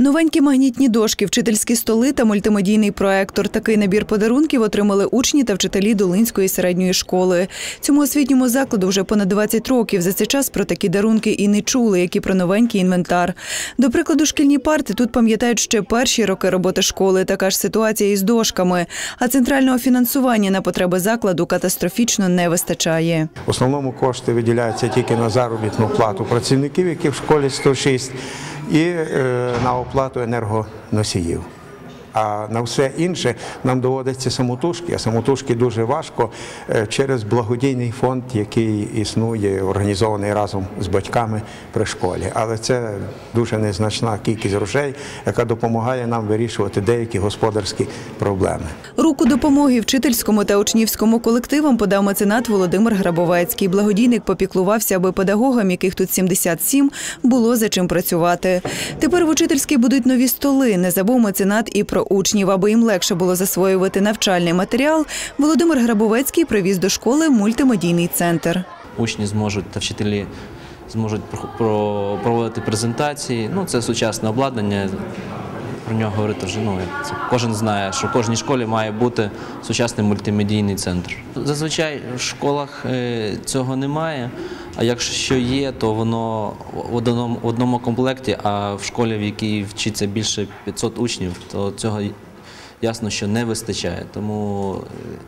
Новенькі магнітні дошки, вчительські столи та мультимедійний проектор. Такий набір подарунків отримали учні та вчителі Долинської середньої школи. Цьому освітньому закладу вже понад 20 років. За цей час про такі дарунки і не чули, як і про новенький інвентар. До прикладу, шкільні парти тут пам'ятають ще перші роки роботи школи. Така ж ситуація із дошками. А центрального фінансування на потреби закладу катастрофічно не вистачає. В основному кошти виділяються тільки на заробітну плату працівників, які в школі 106, і е, на оплату енергоносіїв. А на все інше нам доводиться самотужки, а самотужки дуже важко е, через благодійний фонд, який існує, організований разом з батьками при школі. Але це дуже незначна кількість грошей, яка допомагає нам вирішувати деякі господарські проблеми. Руку допомоги вчительському та учнівському колективам подав меценат Володимир Грабовецький. Благодійник попіклувався, аби педагогам, яких тут 77, було за чим працювати. Тепер в учительській будуть нові столи. Не забув меценат і про учнів, аби їм легше було засвоювати навчальний матеріал. Володимир Грабовецький привіз до школи мультимедійний центр. учні зможуть та вчителі зможуть про- про- проводити презентації. Ну, це сучасне обладнання. Про нього говорити вже ну, це кожен знає, що в кожній школі має бути сучасний мультимедійний центр. Зазвичай в школах е, цього немає. А якщо є, то воно в одному, в одному комплекті, а в школі, в якій вчиться більше 500 учнів, то цього ясно, що не вистачає. Тому е,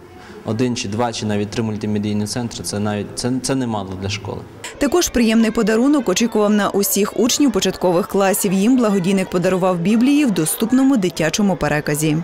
один чи два, чи навіть три мультимедійні центри це навіть це, це немало для школи. Також приємний подарунок очікував на усіх учнів початкових класів. Їм благодійник подарував біблії в доступному дитячому переказі.